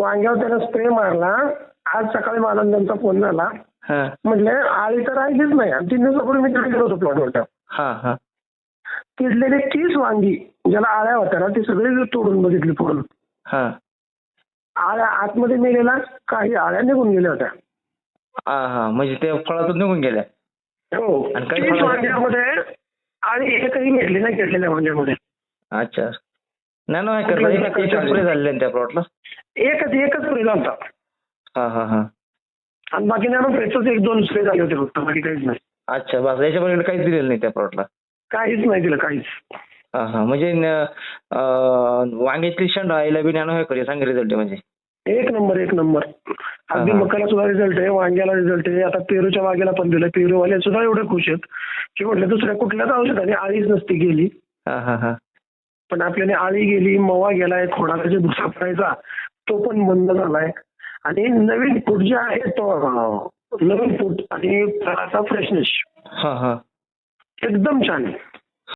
वांग्यावर त्यानं स्प्रे मारला. आज सकाळी मला त्यांचा फोन झाला म्हटले आळी तर राहिलीच नाही. आणि तीन दिवसापूर्वी मी तिकडे गेलो होतो प्लॉटवर हा हा. ते तीस वांगी ज्याला आळ्या होत्या ना ती सगळी तोडून बघितली पूर्ण. हा. आळ्या आतमध्ये मेलेला काही आळ्या निघून गेल्या होत्या. हा म्हणजे ते फळातून निघून गेल्या. हो. तीस वांग्यामध्ये आळी एकही भेटली नाही घेतलेल्या वांग्यामध्ये. अच्छा. नॅनो हॅकर कुठल्या एक प्रकारचे एकच स्प्रे झालेले ना त्या प्लॉटला एकच एकच स्प्रे झाला हा हा हा. आणि बाकी नाही पेचच एक दोन स्प्रे झाले होते फक्त बाकी काहीच नाही. अच्छा बस याच्या पलीकडे काहीच दिलेलं नाही त्या प्लॉटला काहीच नाही दिलं काहीच. हा हा म्हणजे वांग्यातली शेंड राहिला बी नॅनो हॅकर सांग रिझल्ट म्हणजे. एक नंबर एक नंबर. अगदी. मकाला सुद्धा रिझल्ट आहे वांग्याला रिझल्ट आहे आता पेरूच्या वांग्याला पण दिलं पेरूवाले सुद्धा एवढे खुश आहेत की म्हटलं दुसऱ्या कुठल्याच औषधाने आळीच नसती गेली. पण आपल्याने आळी गेली मवा गेलाय खोडाला जे भुसा पडायचा तो पण बंद झालाय. आणि नवीन फूट जे आहे तो नवीन फूट आणि हा हा. एकदम छान आहे.